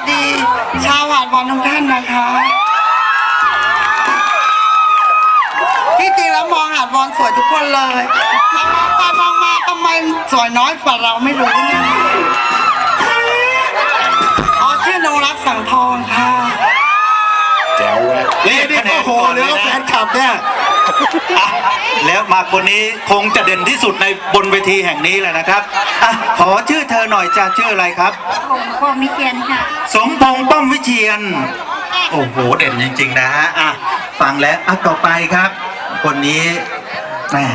สดี ชาวหาดวอนทุกท่านนะคะ ที่จริงแล้วมองหาดวอนสวยทุกคนเลยมองไปมองมาทำไมสวยน้อยกว่าเราไม่รู้เนี่ยอ๋อชื่อนงรักสังทองค่ะ แจ๋วเว้ยนี่นี่โอ้โหเหลือแฟนคลับเนี่ย อะแล้วมาคนนี้คงจะเด่นที่สุดในบนเวทีแห่งนี้แหละนะครับอะขอชื่อเธอหน่อยจ้าชื่ออะไรครับ ผมโกมิเกียนค่ะ สมพงษ์ป้อมวิเชียน โอ้โห เด่นจริง ๆ นะฮะอะฟังแล้วอะต่อไปครับ คนนี้แหม่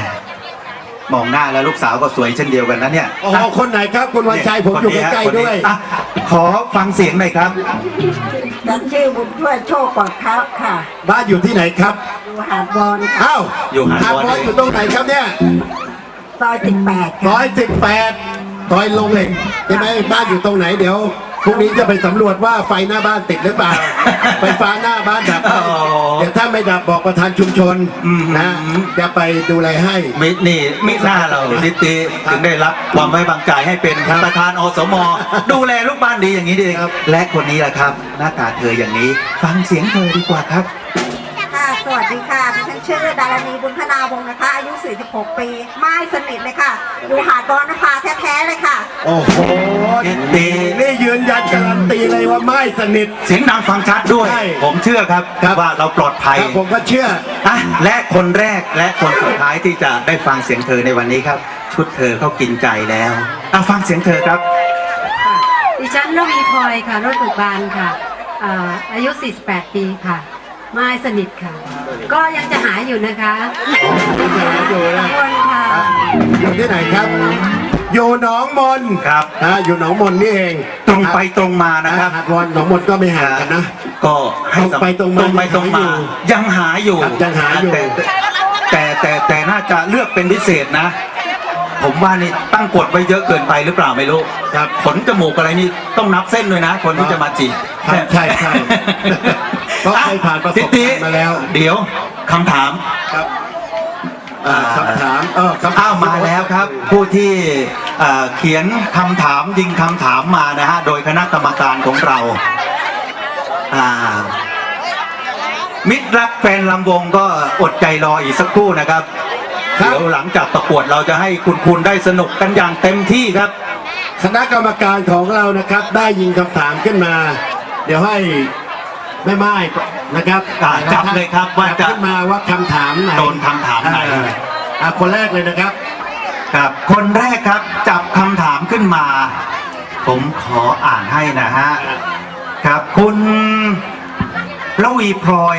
มองหน้าแล้วลูกสาวก็สวยเช่นเดียวกันนะเนี่ยโอ้โหคนไหนครับคุณวันชัยผมอยู่คนนี้ฮะใกล้คนๆนี้ด้วย อะขอฟังเสียงหน่อยครับ ฉันชื่อบุญช่วยโชคกว่าครับค่ะบ้านอยู่ที่ไหนครับอยู่หาดบอลค่ะอ้าวอยู่หาดหาดวอนบอลอยู่ตรงไหนครับเนี่ยซอยสิบแปดร้ค่ะอยสิบแปดซอยลงเหล็กใช่ไหมบ้านอยู่ตรงไหนเดี๋ยวพรุ่งนี้จะไปสำรวจว่าไฟหน้าบ้านติดหรือเปล่า ไฟฟ้าหน้าบ้านดับไหมอ๋ อเดี๋ยวถ้าไม่ดับบอกประธานชุมชนอืม นะจะไปดูแลให้ มินี่มิหน้าเรานิติถึงได้รับความไว้วางใจให้เป็นครับประธานอสม ดูแลลูกบ้านดีอย่างนี้ดีครับ และคนนี้แหละครับ หน้าตาเธออย่างนี้ ฟังเสียงเธอดีกว่าครับค่ะสวัส ดีค่ะดิฉันชื่อดารณีบุญพนาวงศ์นะคะ อายุ 46 ปีไม่สนิทเลยค่ะ อยู่หาดบอลนภาแท้ๆเลยค่ะ โอ้โหนิตินี่ยืนยันการันตีเลยว่าไม่สนิท เสียงดังฟังชัดด้วย ใช่ผมเชื่อครับครับ ว่าเราปลอดภัยครับผมก็เชื่อ อะและคนแรกและคนสุดท้ายที่จะได้ฟังเสียงเธอในวันนี้ครับ ชุดเธอเขากินใจแล้วอะฟังเสียงเธอครับค่ะดิฉันระวีพลอยค่ะรถบุกบานค่ะอ่าอายุ 48 ปีค่ะ ไม่สนิทค่ะ ก็ยังจะหาอยู่นะคะยังหาอยู่นะขอบคุณค่ะ อยู่ที่ไหนครับ อยู่หนองมนครับอ่าอยู่หนองมนนี่เองตรงไปตรงมานะครับหาดวอนหนองมนก็ไม่ห่างกันนะ ก็ให้สัตรงไปตรงมาตรงไปตรงมา ยังหาอยู่ครับยังหาอยู่แต่แต่แต่แต่น่าจะเลือกเป็นพิเศษนะ ผมว่านี่ตั้งกฎไว้เยอะเกินไปหรือเปล่าไม่รู้ครับ ขนจมูกอะไรนี่ต้องนับเส้นด้วยนะ คนที่จะมาจีบ ครับใช่ใช่ เพราะเคยผ่านประสบการณ์ติ๊มาแล้ว เดี๋ยวคำถาม ครับอ่าคำถามเออคำถอ้าวมาแล้วครับ ผู้ที่เอ่อเขียนคำถามยิงคำถามมานะฮะโดยคณะกรรมการของเราอ่ามิตรรักแฟนลำวงก็อดใจรออีกสักครู่นะครับเดี๋ยวหลังจากประกวดเราจะให้คุณคุณได้สนุกกันอย่างเต็มที่ครับ คณะกรรมการของเรานะครับ ได้ยิงคำถามขึ้นมา เดี๋ยวให้ แม่ไม้นะครับอ่าจับเลยครับว่าจะ จับขึ้นมาว่าคำถามไหนโดนคำถามไหน อ่อ่าคนแรกเลยนะครับ ครับคนแรกครับจับคำถามขึ้นมา ผมขออ่านให้นะฮะครับคุณระวีพลอย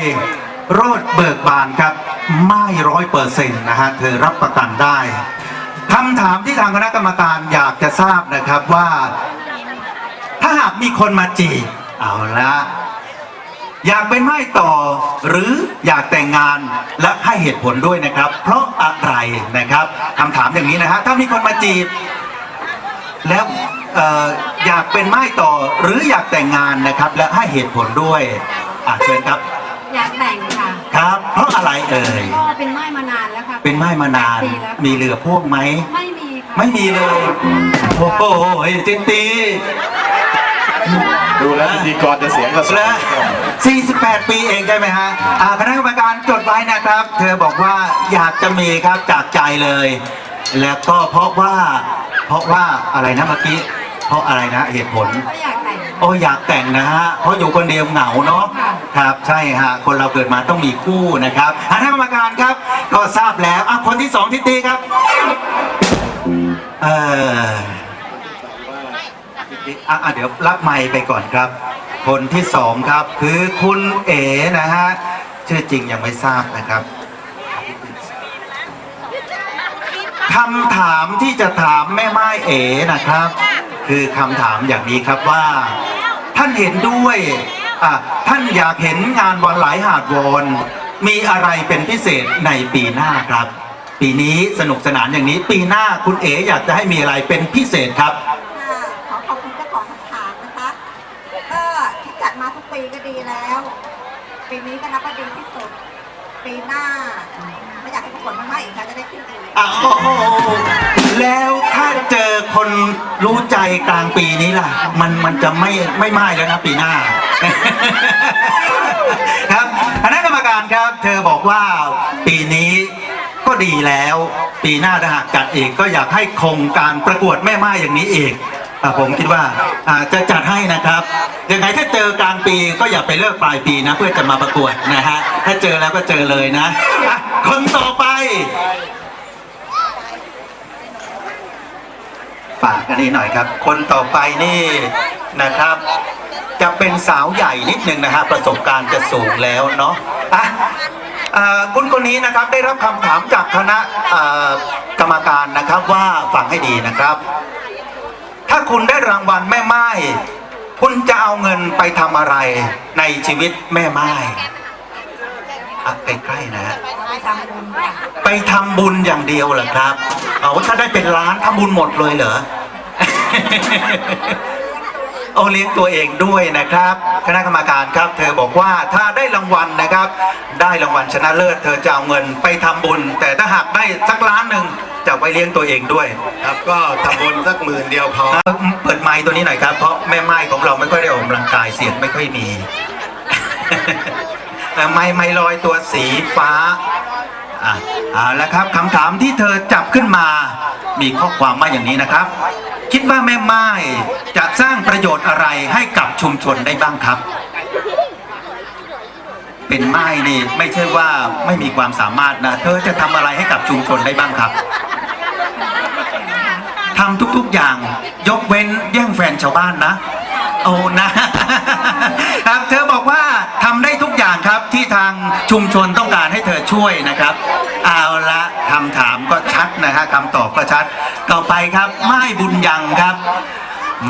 โรดเบิกบานครับไม่ร้อยเปอร์เซ็นต์นะฮะเธอรับประกันได้คำถามที่ทางคณะกรรมการอยากจะทราบนะครับว่า ถ้าหากมีคนมาจีบเอาละ อยากเป็นไม้ต่อหรืออยากแต่งงานและให้เหตุผลด้วยนะครับ เพราะอะไรนะครับคำถามอย่างนี้นะฮะถ้ามีคนมาจีบ แล้วเอ่ออยากเป็นไม้ต่อหรืออยากแต่งงานนะครับ และให้เหตุผลด้วยอะเชิญครับอยากแต่งค่ะครับ เพราะอะไรเอ่ยก็เป็นไม้มานานแล้วค่ะเป็นไม้มานานแปดปีแล้วมีเหลือพวกไหมไม่มีค่ะไม่มีเลยโอ้โหจิตตี ดูแล้วพิธีกรจะเสียงกระสุนและ48 ปีเองใช่ไหมฮะอ่าคณะกรรมการจดไว้นะครับ เธอบอกว่าอยากจะมีครับจากใจเลย แล้วก็เพราะว่า เพราะว่าอะไรนะเมื่อกี้ เพราะอะไรนะเหตุผลก็อยากแต่ง โอ้อยากแต่งนะฮะ เพราะอยู่คนเดียวเหงาเนาะ ค่ะ ครับ ใช่ฮะ คนเราเกิดมาต้องมีคู่นะครับคณะกรรมการครับ ก็ทราบแล้วอะคนที่สองทิตีครับ เออ อะอะเดี๋ยวรับไมค์ไปก่อนครับ คนที่สองครับ คือคุณเอ๋นะฮะชื่อจริงยังไม่ทราบนะครับคำถามที่จะถามแม่ไม้เอ๋นะครับ คือคำถามอย่างนี้ครับว่า ท่านเห็นด้วยอะท่านอยากเห็นงานวันไหลหาดวอนมีอะไรเป็นพิเศษในปีหน้าครับ ปีนี้สนุกสนานอย่างนี้ ปีหน้าคุณเอ๋อยากจะให้มีอะไรเป็นพิเศษครับ ค่ะขอขอบคุณเจ้าของคำถามนะคะ ก็ที่จัดมาทุกปีก็ดีแล้ว ปีนี้ก็นับว่าดีที่สุด ปีหน้า ไม่อยากให้ประกวดมากๆอีกค่ะจะได้ขึ้นอีกอ้าวแล้วถ้าาเจอคนรู้ใจกลางปีนี้ล่ะ มันมันจะไม่ไม่ไหม้แล้วนะปีหน้า ครับคณะกรรมการครับ เธอบอกว่าปีนี้ก็ดีแล้ว ปีหน้าถ้าหากจัดอีกก็อยากให้คงการประกวดแม่ไม้อย่างนี้อีกอะ ผมคิดว่าจะจัดให้นะครับยังไงถ้าเจอกลางปีก็อย่าไปเลิกปลายปีนะ เพื่อจะมาประกวดนะฮะถ้าเจอแล้วก็เจอเลยนะ คนต่อไปฝากกันนี้หน่อยครับ คนต่อไปนี่นะครับ จะเป็นสาวใหญ่นิดนึงนะฮะประสบการณ์จะสูงแล้วเนาะอะอ่าคุณคนนี้นะครับได้รับคำถามจากคณะกรรมการนะครับว่าฟังให้ดีนะครับ ถ้าคุณได้รางวัลแม่ไม้คุณจะเอาเงินไปทำอะไรในชีวิตแม่ไม้ใกล้ๆนะฮะไปทำบุญอย่างเดียวเหรอครับ เอาถ้าได้เป็นล้านทำบุญหมดเลยเหรอเอาเลี้ยงตัวเองด้วยนะครับ คณะกรรมการครับ เธอบอกว่าถ้าได้รางวัลนะครับ ได้รางวัลชนะเลิศ เธอจะเอาเงินไปทำบุญ แต่ถ้าหากได้สักล้านหนึ่ง จะเอาไปเลี้ยงตัวเองด้วย ครับ ก็ทำบุญสักหมื่นเดียวพอ เปิดไมค์ตัวนี้หน่อยครับ เพราะแม่ไม้ของเราไม่ค่อยได้ออกกำลังกายเสียงไม่ค่อยมีเอ่ไม้ไม้ลอยตัวสีฟ้าอะเอาละครับคำถามที่เธอจับขึ้นมา มีข้อความมาอย่างนี้นะครับ คิดว่าแม่ไม้จะสร้างประโยชน์อะไรให้กับชุมชนได้บ้างครับ เป็นไม้นี่ไม่ใช่ว่าไม่มีความสามารถนะ เธอจะทำอะไรให้กับชุมชนได้บ้างครับ ทำทุกๆอย่าง ยกเว้นแย่งแฟนชาวบ้านนะโอ้นะครับเธอบอกว่าทำได้ทุกอย่างครับที่ทางชุมชนต้องการให้เธอช่วยนะครับ เอาละคำถามก็ชัดนะฮะคำตอบก็ชัด ต่อไปครับไม้บุญยังครับ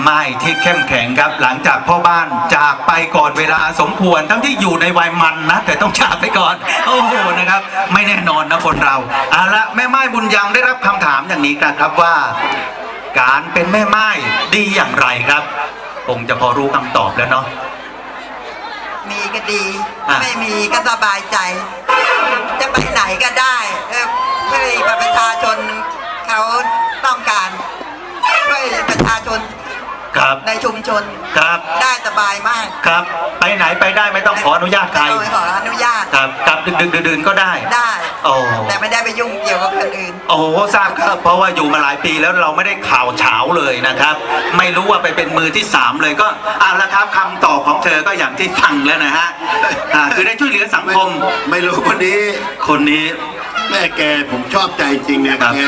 ไม้ที่เข้มแข็งครับหลังจากพ่อบ้านจากไปก่อนเวลาสมควรทั้งที่อยู่ในวัยมันนะ แต่ต้องจากไปก่อน โอ้โหนะครับ ไม่แน่นอนนะคนเราเอาละแม่ไม้บุญยังได้รับคำถามอย่างนี้นะครับว่า การเป็นแม่ไม้ดีอย่างไรครับ คงจะพอรู้คำตอบแล้วเนาะ มีก็ดี อะ ไม่มีก็สบายใจ จะไปไหนก็ได้เออเพื่อประชาชนเขาต้องการช่วยประชาชน ครับในชุมชนครับได้สบายมากครับ ไปไหนไปได้ไม่ต้องขออนุญาตใครไม่ต้องขออนุญาตครับกลับดึกๆดื่นๆก็ได้ได้โอ้แต่ไม่ได้ไปยุ่งเกี่ยวกับคนอื่นโอ้โหทราบครับเพราะว่าอยู่มาหลายปีแล้วเราไม่ได้ข่าวเฉาเลยนะครับ ไม่รู้ว่าไปเป็นมือที่สามเลยก็อะละครับคำตอบของเธอก็อย่างที่ฟังแล้วนะฮะอ่าคือได้ช่วยเหลือสังคม ไม่รู้คนนี้ คนนี้แม่แกผมชอบใจจริงเนี่ยครับแก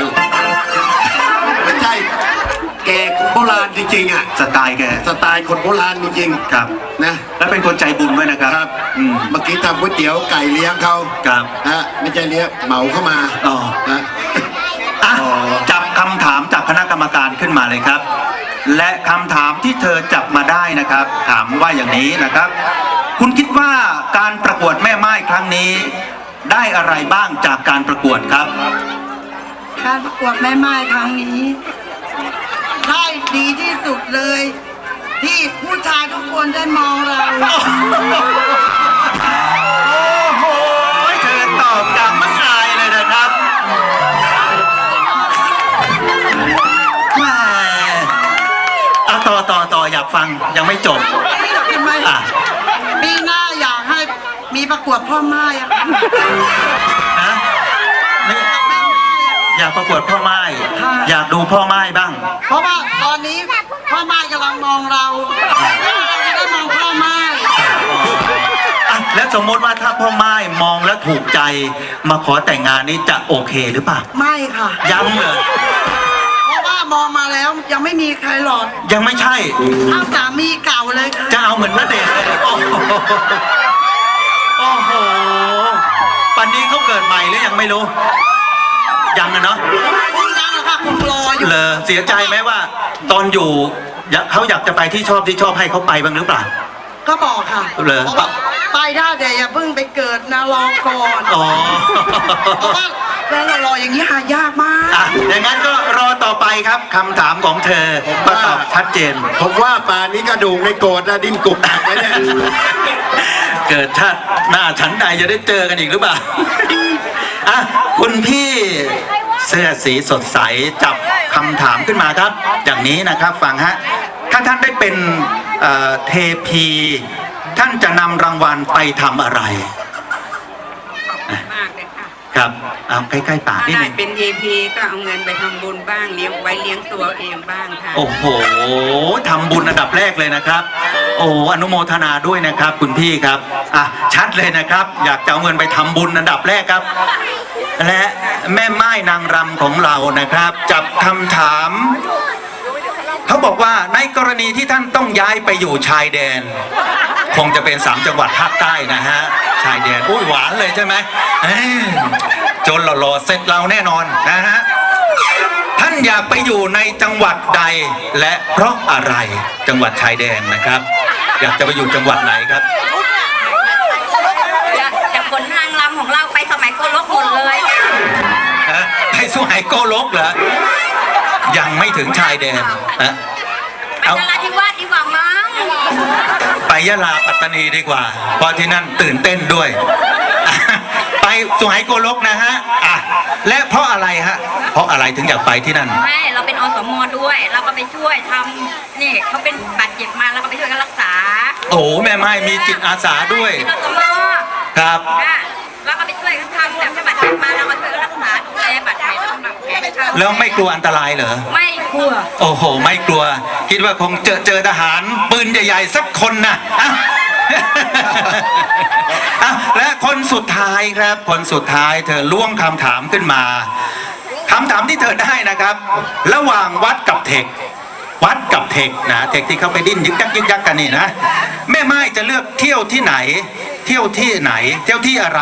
ไม่ใช่ แกโบราณจริงๆอะสไตล์แก สไตล์คนโบราณจริงครับๆนะแล้วเป็นคนใจบุญด้วยนะครับครับอืมเมื่อกี้ทำก๋วยเตี๋ยวไก่เลี้ยงเขาครับนะไม่ใช่เลี้ยงเหมาเข้ามาอ๋อนะ อะอ๋อ จับคำถามจากคณะกรรมการขึ้นมาเลยครับ และคำถามที่เธอจับมาได้นะครับ ถามว่าอย่างนี้นะครับ คุณคิดว่าการประกวดแม่ไม้ครั้งนี้ ได้อะไรบ้างจากการประกวดครับ การประกวดแม่ไม้ครั้งนี้ ได้ดีที่สุดเลย ที่ผู้ชายทุกคนได้มองเรา โอ้โหเธอตอบอย่างไม่อายเลยนะครับแหมเอาต่อต่อต่ออยากฟังยังไม่จบทำไมอะ ปีหน้าอยากให้มีประกวดพ่อไม้อะฮะไม่ อยากประกวดพ่อไม้อยากดูพ่อไม้บ้าง เพราะว่าตอนนี้พ่อไม้กำลังมองเราเราจะได้มองพ่อไม้อะแล้วสมมติว่าถ้าพ่อไม้มองแล้วถูกใจ มาขอแต่งงานนี้จะโอเคหรือเปล่าไม่ค่ะยังเลยเพราะว่ามองมาแล้วยังไม่มีใครหลอดยังไม่ใช่ เอาสามีเก่าเลยค่ะ จะเอาเหมือนณเดชน์เลยโอ้โหโอ้โหปันนี้เขาเกิดใหม่หรือยังไม่รู้ ยังอะเนาะยังอะค่ะคงรออยู่ เลยเสียใจไหมว่า ตอนอยู่อยากเขาอยากจะไปที่ชอบที่ชอบให้เขาไปบ้างหรือเปล่า ก็บอกค่ะเหรอพราะว่าไปได้แต่อย่าเพิ่งไปเกิดนะรอก่อน อ๋อ เพราะว่า แล้วเรารออย่างนี้หายากมาก อะอย่างนั้นก็รอต่อไปครับคำถามของเธอก็ตอบชัดเจน ผมว่าป่านนี้กระดูกในโกรธนะดิ้นกุกตักไว้เนี่ยเกิดชาติหน้าฉันใดจะได้เจอกันอีกหรือเปล่า อะ คุณพี่เสื้อสีสดใสจับคำถามขึ้นมาครับ อย่างนี้นะครับฟังฮะ ถ้าท่านได้เป็นเอ่อเทพี ท่านจะนำรางวัลไปทำอะไรมากเลย ค่ะครับเอาใกล้ๆปากถ้านิดได้นึง เป็น EP ก็เอาเงินไปทำบุญบ้างเลี้ยงไว้เลี้ยงตัวเองบ้างค่ะ โอ้โห ทำบุญอันดับแรกเลยนะครับ โอ้อนุโมทนาด้วยนะครับคุณพี่ครับ อะ ชัดเลยนะครับ อยากจะเอาเงินไปทำบุญอันดับแรกครับ และแม่ไม้นางรำของเรานะครับ จับคำถาม เขาบอกว่าในกรณีที่ท่านต้องย้ายไปอยู่ชายแดน คงจะเป็นสามจังหวัดภาคใต้นะฮะ ชายแดนอุ้ยหวานเลยใช่ไหมเอ้ยจนหล่อๆเสร็จเราแน่นอนนะฮะ ท่านอยากไปอยู่ในจังหวัดใดและเพราะอะไรจังหวัดชายแดนนะครับ อยากจะไปอยู่จังหวัดไหนครับ จากผลนางรำของเราไปสมัยโกลกหมดเลย ฮะไปสุไหงโกลกเหรอ ยังไม่ถึงชายแดนนะเอานราธิวาสดีกว่ามั้งไปยะลาปัตตานีดีกว่า เพราะที่นั่นตื่นเต้นด้วยอะไปสุไหงโกลกนะฮะอะและเพราะอะไรฮะ เพราะอะไรถึงอยากไปที่นั่น ไม่ เราเป็นอสมด้วย เราก็ไปช่วยทำนี่เขาเป็นบาดเจ็บมาเราก็ไปช่วยกันรักษา โอ้โหแม่ไม้มีจิตอาสาด้วย เป็นอสมครับ ค่ะ เราก็ไปช่วยกันทำแบบถ้าบาดเจ็บมาเราก็ช่วยกันรักษาดูแลบาดแผลสำหรับแผลเข้าแล้วไม่กลัวอันตรายเหรอ ไม่กลัวโอ้โห ไม่กลัว คิดว่าคงเจอเจอทหารปืนใหญ่ๆสักคนนะอะ อะและคนสุดท้ายครับ คนสุดท้ายเธอล่วงคำถามขึ้นมาคำถามที่เธอได้นะครับ ระหว่างวัดกับเทค วัดกับเทคนะเทคที่เขาไปดิ้นยึกยักยึกยักกันนี่นะแม่ไม้จะเลือกเที่ยวที่ไหน เที่ยวที่ไหน เที่ยวที่อะไร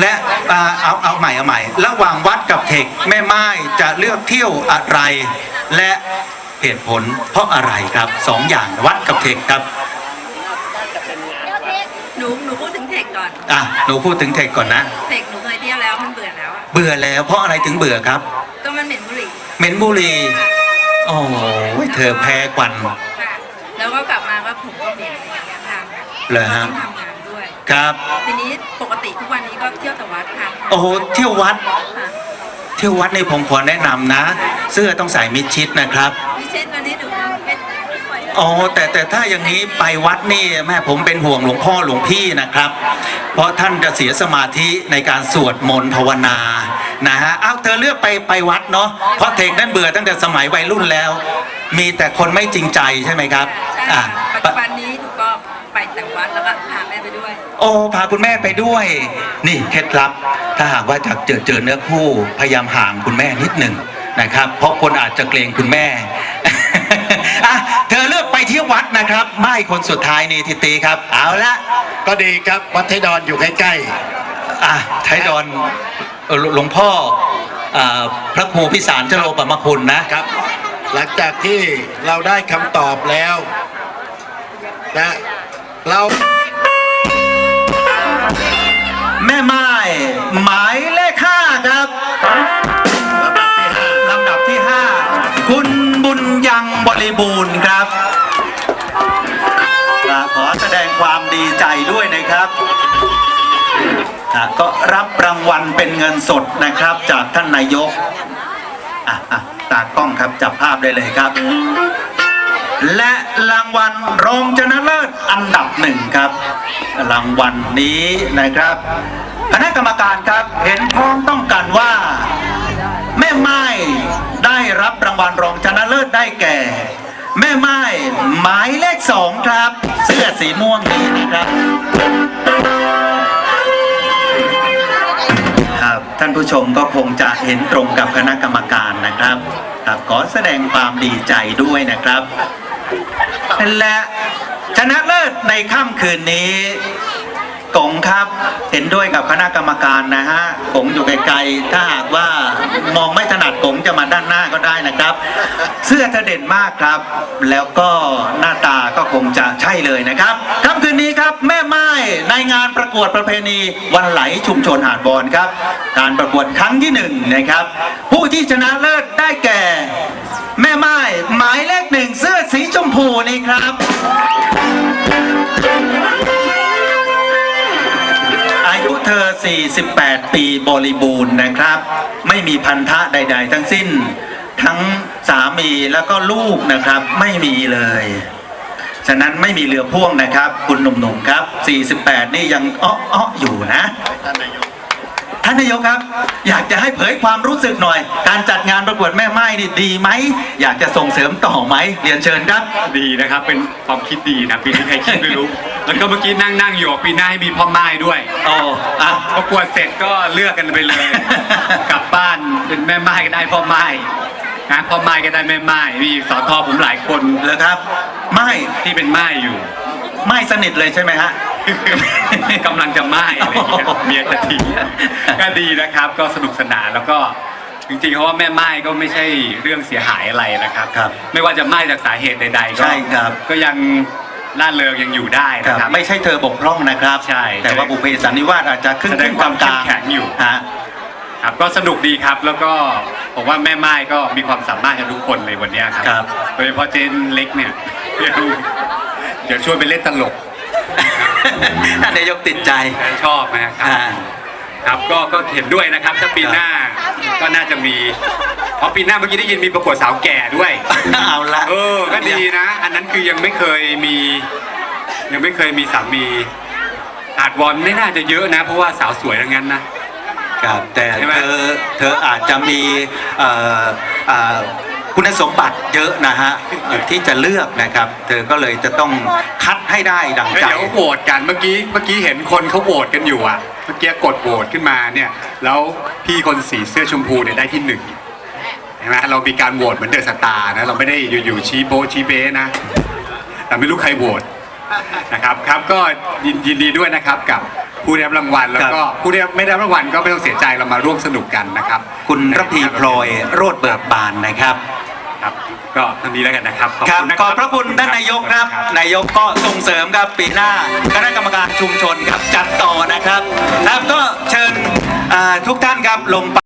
และอ่าเอาเอาใหม่เอาใหม่ระหว่างวัดกับเทคแม่ไม้จะเลือกเที่ยวอะไร และเหตุผลเพราะอะไรครับสองอย่างวัดกับเทคครับหนูหนูพูดถึงเทคก่อนอะหนูพูดถึงเทคก่อนนะเทคหนูเคยเที่ยวแล้วมันเบื่อแล้วอะเบื่อแล้วเพราะอะไรถึงเบื่อครับ เหม็นบุหรี่โอ้ยเธอแพ้กวันค่ะแล้วก็กลับมาก็ผมก็เหม็นอะไรอย่างเงี้ยค่ะเหรอฮะต้องทำงานด้วย ครับ ทีนี้ปกติทุกวันนี้ก็เที่ยวแต่วัดค่ะโอ้โหเที่ยววัด ค่ะ เที่ยววัดนี่ผมขอแนะนำนะ เสื้อต้องใส่มิดชิดนะครับ พี่เช่นวันนี้หนูเป็น อ๋อแต่แต่ถ้าอย่างนี้ไปวัดนี่แม่ผมเป็นห่วงหลวงพ่อหลวงพี่นะครับ เพราะท่านจะเสียสมาธิในการสวดมนต์ภาวนานะฮะเอาเธอเลือกไปไปวัดเนาะเพราะเทคนั้นเบื่อตั้งแต่สมัยวัยรุ่นแล้ว มีแต่คนไม่จริงใจใช่ไหมครับใช่อะค่ะปัจจุบันนี้หนูก็ไปแต่วัดแล้วก็พาแม่ไปด้วย โอ้พาคุณแม่ไปด้วย นี่เคล็ดลับถ้าหากว่าจะเจอเจอเนื้อคู่พยายามห่างคุณแม่นิดหนึ่งนะครับ เพราะคนอาจจะเกรงคุณแม่อะ ที่วัดนะครับไม่คนสุดท้ายนี่ทิตีครับ เอาละก็ดีครับวัดไทยดอนอยู่ใกล้อะไทยดอนเอ่อหลวงพ่ออ่าพระครูพิสารเจโรปมคุณนะ ๆครับ หลังจากที่เราได้คำตอบแล้วนะเราแม่ไม้หมายเลขห้าครับลำดับที่ห้าคุณบุญยังบริบูรณ์ครับ ดีใจด้วยนะครับอ่าก็รับรางวัลเป็นเงินสดนะครับจากท่านนายกอะอะตากล้องครับจับภาพได้เลยครับ และรางวัลรองชนะเลิศอันดับหนึ่งครับ รางวัลนี้นะครับคณะกรรมการครับเห็นพ้องต้องกันว่า แม่ไม้ได้รับรางวัลรองชนะเลิศได้แก่ แม่ไม้หมายเลขสองครับ เสื้อสีม่วงนี้นะครับ ครับท่านผู้ชมก็คงจะเห็นตรงกับคณะกรรมการนะครับครับขอแสดงความดีใจด้วยนะครับและชนะเลิศในค่ำคืนนี้ กงครับเห็นด้วยกับคณะกรรมการนะฮะกงอยู่ไกลๆถ้าหากว่ามองไม่ถนัดกงจะมาด้านหน้าก็ได้นะครับ เสื้อเธอเด่นมากครับ แล้วก็หน้าตาก็คงจะใช่เลยนะครับค่ำคืนนี้ครับแม่ไม้ในงานประกวดประเพณีวันไหลชุมชนหาดบอนครับ การประกวดครั้งที่หนึ่งนะครับ ผู้ที่ชนะเลิศได้แก่ แม่ไม้หมายเลขหนึ่งเสื้อสีชมพูนี่ครับ ธธอ 48 ปีบริบูรณ์นะครับ ไม่มีพันธะใด ๆ ทั้งสิ้น ทั้งสามีแล้วก็ลูกนะครับไม่มีเลย ฉะนั้นไม่มีเรือพ่วงนะครับ คุณหนุ่มๆครับ 48 นี่ยังอ้ออ้ออยู่นะท่านนายกครับ อยากจะให้เผยความรู้สึกหน่อย การจัดงานประกวดแม่ไม้นี่ดีไหม อยากจะส่งเสริมต่อไหมเรียนเชิญครับ ดีนะครับ เป็นความคิดดีนะปีนี้ใครคิดไม่รู้ แล้วก็เมื่อกี้นั่งนั่งอยู่ปีหน้าให้มีพ่อไม้ด้วยโอ้อะ ประกวดเสร็จก็เลือกกันไปเลย กลับบ้านเป็นแม่ไม้ก็ได้พ่อไม้นะพ่อไม้ก็ได้แม่ไม้มีสอทอผมหลายคนเลยครับ ไม่ที่เป็นไม้อยู่ ไม่สนิทเลยใช่ไหมฮะ กำลังจะไม้อะไรอย่างเงี้ยเมียจะทีก็ดีนะครับ ก็สนุกสนานแล้วก็จริงๆเพราะว่าแม่ไม้ก็ไม่ใช่เรื่องเสียหายอะไรนะครับ ครับไม่ว่าจะไม้จากสาเหตุใดๆก็ใช่ครับ ก็ยัง ล่าเริงยังอยู่ได้คนะรับครับไม่ใช่เธอบกพร่องนะครับ ใช่แต่ว่าบุพเพสันนิวาสอาจจะครึ่งแสดงความกลางเข้มแข็งอยู่ ฮะ ครับก็สนุกดีครับแล้วก็ผมว่าแม่ไม้ก็มีความสามารถกันทุกคนเลยวันเนี้ยครับครับ โดยเฉพาะเจนเล็กเนี่ยเดี๋ยวเดี๋ยวชวนไปเล่นตลก ท่านนายกติดใจ ชอบนะครับ อ่า ครับก็ก็เห็นด้วยนะครับ ถ้าปีหน้าก็น่าจะมีเพราะปีหน้าเมื่อกี้ได้ยินมีประกวดสาวแก่ด้วย เอาละเออก็ดีนะ อันนั้นคือยังไม่เคยมี ยังไม่เคยมีสามีอาจวอนไม่น่าจะเยอะนะ เพราะว่าสาวสวยทั้งนั้นนะครับแต่ใช่ไหมเธอเธออาจจะมีเอ่อเอ่อ คุณสมบัติเยอะนะฮะที่จะเลือกนะครับ เธอก็เลยจะต้องคัดให้ได้ดังใจเดี๋ยวโหวตกันเมื่อกี้เมื่อกี้เห็นคนเขาโหวตกันอยู่อะเมื่อกี้กดโหวตขึ้นมาเนี่ยแล้วพี่คนสีเสื้อชมพูเนี่ยได้ที่หนึ่งเห็นไหมเรามีการโหวตเหมือนเดอะสตาร์นะเราไม่ได้อยู่ๆชี้โบะชี้เบ้นะ แต่ไม่รู้ใครโหวตนะครับครับก็ยินยินดีด้วยนะครับกับผู้ได้รับรางวัลแล้วก็ผู้ได้ไม่ได้รับรางวัลก็ไม่ต้องเสียใจเรามาร่วมสนุกกันนะครับ คุณระพีพลอยโรดเบิกบานนะครับครับ ก็เท่านี้แล้วกันนะครับขอบครับคุณนะขอบพระคุณท่านนายกครับ นายกก็ส่งเสริมครับปีหน้าคณะกรรมการชุมชนครับจัดต่อนะครับครับก็เชิญอ่าทุกท่านครับลงไป